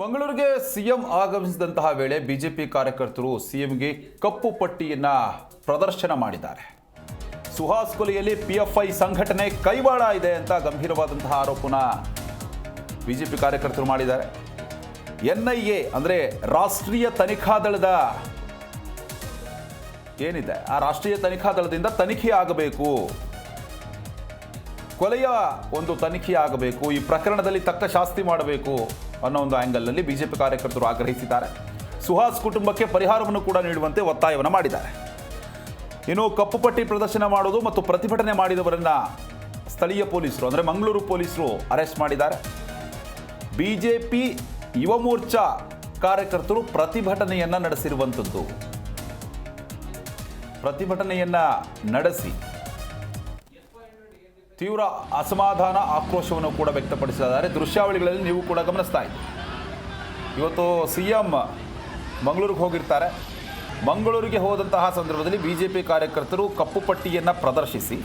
ಮಂಗಳೂರಿಗೆ ಸಿಎಂ ಆಗಮಿಸಿದಂತಹ ವೇಳೆ ಬಿಜೆಪಿ ಕಾರ್ಯಕರ್ತರು ಸಿಎಂಗೆ ಕಪ್ಪು ಪಟ್ಟಿಯನ್ನ ಪ್ರದರ್ಶನ ಮಾಡಿದ್ದಾರೆ. ಸುಹಾಸ್ ಕೊಲೆಯಲ್ಲಿ ಪಿಎಫ್ಐ ಸಂಘಟನೆ ಕೈವಾಡ ಇದೆ ಅಂತ ಗಂಭೀರವಾದಂತಹ ಆರೋಪನ ಬಿಜೆಪಿ ಕಾರ್ಯಕರ್ತರು ಮಾಡಿದ್ದಾರೆ. ಎನ್ಐಎ ಅಂದರೆ ರಾಷ್ಟ್ರೀಯ ತನಿಖಾ ದಳದ ಏನಿದೆ? ಆ ರಾಷ್ಟ್ರೀಯ ತನಿಖಾ ದಳದಿಂದ ತನಿಖೆ ಆಗಬೇಕು. ಕೊಲೆಯ ಒಂದು ತನಿಖೆ ಆಗಬೇಕು. ಈ ಪ್ರಕರಣದಲ್ಲಿ ತಕ್ಕ ಶಾಸ್ತಿ ಮಾಡಬೇಕು. ಅನ್ನೋ ಒಂದು ಆ್ಯಂಗಲ್ನಲ್ಲಿ ಬಿಜೆಪಿ ಕಾರ್ಯಕರ್ತರು ಆಗ್ರಹಿಸಿದ್ದಾರೆ. ಸುಹಾಸ್ ಕುಟುಂಬಕ್ಕೆ ಪರಿಹಾರವನ್ನು ಕೂಡ ನೀಡುವಂತೆ ಒತ್ತಾಯವನ್ನು ಮಾಡಿದ್ದಾರೆ. ಇನ್ನು ಕಪ್ಪು ಪಟ್ಟಿ ಪ್ರದರ್ಶನ ಮಾಡೋದು ಮತ್ತು ಪ್ರತಿಭಟನೆ ಮಾಡಿದವರನ್ನ ಸ್ಥಳೀಯ ಪೊಲೀಸರು, ಅಂದರೆ ಮಂಗಳೂರು ಪೊಲೀಸರು ಅರೆಸ್ಟ್ ಮಾಡಿದ್ದಾರೆ. ಬಿಜೆಪಿ ಯುವ ಮೋರ್ಚಾ ಕಾರ್ಯಕರ್ತರು ಪ್ರತಿಭಟನೆಯನ್ನ ನಡೆಸಿರುವಂಥದ್ದು ಪ್ರತಿಭಟನೆಯನ್ನ ನಡೆಸಿ ತೀವ್ರ ಅಸಮಾಧಾನ ಆಕ್ರೋಶವನ್ನು ಕೂಡ ವ್ಯಕ್ತಪಡಿಸಿದ್ದಾರೆ. ದೃಶ್ಯಾವಳಿಗಳಲ್ಲಿ ನೀವು ಕೂಡ ಗಮನಿಸ್ತಾ ಇದ್ದೀರಿ. ಇವತ್ತು ಸಿ ಎಂ ಮಂಗಳೂರಿಗೆ ಹೋಗಿರ್ತಾರೆ. ಮಂಗಳೂರಿಗೆ ಹೋದಂತಹ ಸಂದರ್ಭದಲ್ಲಿ ಬಿ ಜೆ ಪಿ ಕಾರ್ಯಕರ್ತರು ಕಪ್ಪು ಪಟ್ಟಿಯನ್ನು ಪ್ರದರ್ಶಿಸಿ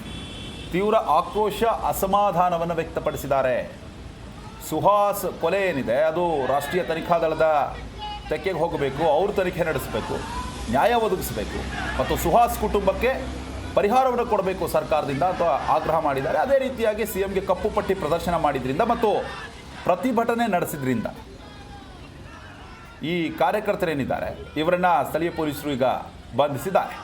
ತೀವ್ರ ಆಕ್ರೋಶ, ಅಸಮಾಧಾನವನ್ನು ವ್ಯಕ್ತಪಡಿಸಿದ್ದಾರೆ. ಸುಹಾಸ್ ಕೊಲೆ ಏನಿದೆ, ಅದು ರಾಷ್ಟ್ರೀಯ ತನಿಖಾ ದಳದ ತೆಕ್ಕೆಗೆ ಹೋಗಬೇಕು, ಅವರು ತನಿಖೆ ನಡೆಸಬೇಕು, ನ್ಯಾಯ ಒದಗಿಸಬೇಕು. ಮತ್ತು ಸುಹಾಸ್ ಕುಟುಂಬಕ್ಕೆ ಪರಿಹಾರವನ್ನು ಕೊಡಬೇಕು ಸರ್ಕಾರದಿಂದ ಅಥವಾ ಆಗ್ರಹ ಮಾಡಿದ್ದಾರೆ. ಅದೇ ರೀತಿಯಾಗಿ ಸಿ ಎಂಗೆ ಕಪ್ಪು ಪಟ್ಟಿ ಪ್ರದರ್ಶನ ಮಾಡಿದ್ರಿಂದ ಮತ್ತು ಪ್ರತಿಭಟನೆ ನಡೆಸಿದ್ರಿಂದ ಈ ಕಾರ್ಯಕರ್ತರೇನಿದ್ದಾರೆ ಇವರನ್ನ ಸ್ಥಳೀಯ ಪೊಲೀಸರು ಈಗ ಬಂಧಿಸಿದ್ದಾರೆ.